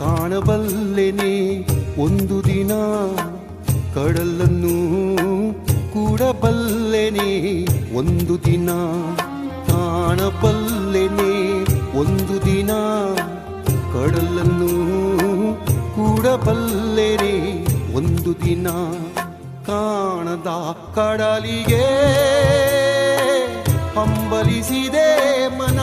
ಕಾಣಬಲ್ಲೆನೆ ಒಂದು ದಿನ ಕಡಲನ್ನು ಕೂಡಬಲ್ಲೆನೆ ಒಂದು ದಿನ ಕಾಣಬಲ್ಲೆನೆ ಒಂದು ದಿನ ಕಡಲನ್ನು ಕೂಡಬಲ್ಲೆನೆ ಒಂದು ದಿನ ಕಾಣದ ಕಡಲಿಗೆ ಹಂಬಲಿಸಿದೆ ಮನ